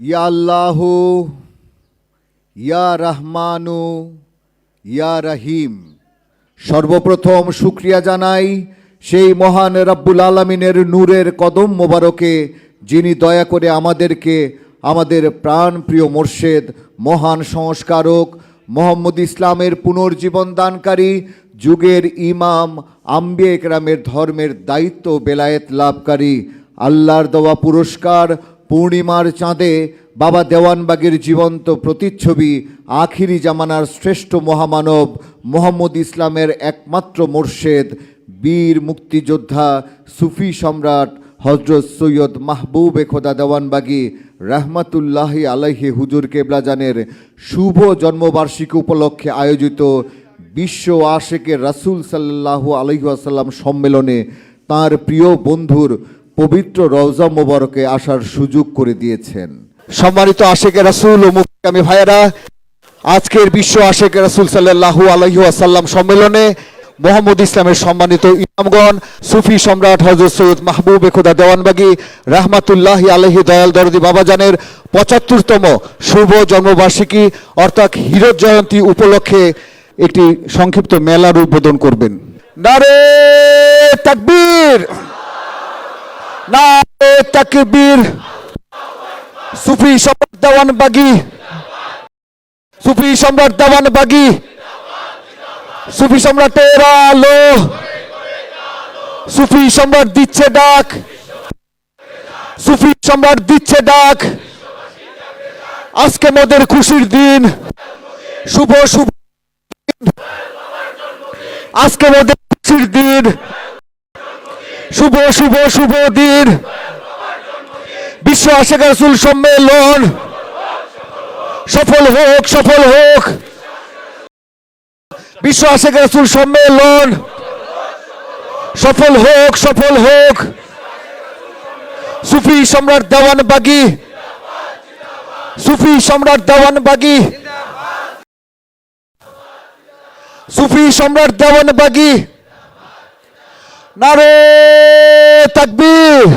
আল্লাহ ইয়া রহমানু ইয়া রহিম সর্বপ্রথম শুক্রিয়া জানাই সেই মহান রব্বুল আলমিনের নূরের কদম মোবারকে, যিনি দয়া করে আমাদেরকে, আমাদের প্রাণপ্রিয় মোর্শেদ, মহান সংস্কারক, মোহাম্মদ ইসলামের পুনর্জীবন দানকারী, যুগের ইমাম আম্বে একরামের ধর্মের দায়িত্ব বেলায়েত লাভকারী, আল্লাহর দেওয়া পুরস্কার পূর্ণিমার চাঁদে বাবা দেওয়ানবাগের জীবন্ত প্রতিচ্ছবি, আখিরি জামানার শ্রেষ্ঠ মহামানব মোহাম্মদ ইসলামের একমাত্র মোর্শেদ, বীর মুক্তিযোদ্ধা, সুফি সম্রাট হজরত সৈয়দ মাহবুব খোদা দেওয়ানবাগি রহমাতুল্লাহি আলাইহি হুজুর কেবলাজানের শুভ জন্মবার্ষিকী উপলক্ষে আয়োজিত বিশ্ব আশেকের রাসূল সাল্লাল্লাহু আলাইহি আসাল্লাম সম্মেলনে তার প্রিয় বন্ধুর পবিত্র রওজা মোবারকে আসার সুযোগ করে দিয়েছেন। সম্মানিত আশেকে রাসূল ও মুফতি ভাইয়েরা, আজকের বিশ্ব আশেকে রাসুল সাল্লাল্লাহু আলাইহি আসাল্লাম সম্মেলনে মোহাম্মদ ইসলামের সম্মানিত ইমামগণ, সুফি সম্রাট হজরত সৈয়দ মাহবুব খোদা দেওয়ানবাগি রাহমাতুল্লাহ আলহি দয়াল দরদি বাবাজানের পঁচাত্তরতম শুভ জন্মবার্ষিকী অর্থাৎ হিরত জয়ন্তী উপলক্ষে একটি সংক্ষিপ্ত মেলার উদ্বোধন করবেন। নারে তাকবীর! নারে তাকবীর। সুফি সম্রাট দেওয়ানবাগি। সুফি সম্রাট দেওয়ানবাগি। সুফি সম্রাটের আলো। সুফি সম্রাট দিচ্ছে ডাক। সুফি সম্রাট দিচ্ছে ডাক। আজকে মোদের খুশির দিন। শুভ শুভ। আজকে মোদের খুশির দিন। শুভ শুভ শুভ দিন। বিশ্ব আশেখ সম্মেলন। সফল হোক সফল হোক। বিশ্ব আশেখ রাসুল সম্মেলন। সফল হোক সফল হোক। সুফি সম্রাট দেওয়ান বাগি। সুফি সম্রাট দেওয়ান বাগি। সুফি সম্রাট দেওয়ান বাগি। নারে তাকবীর।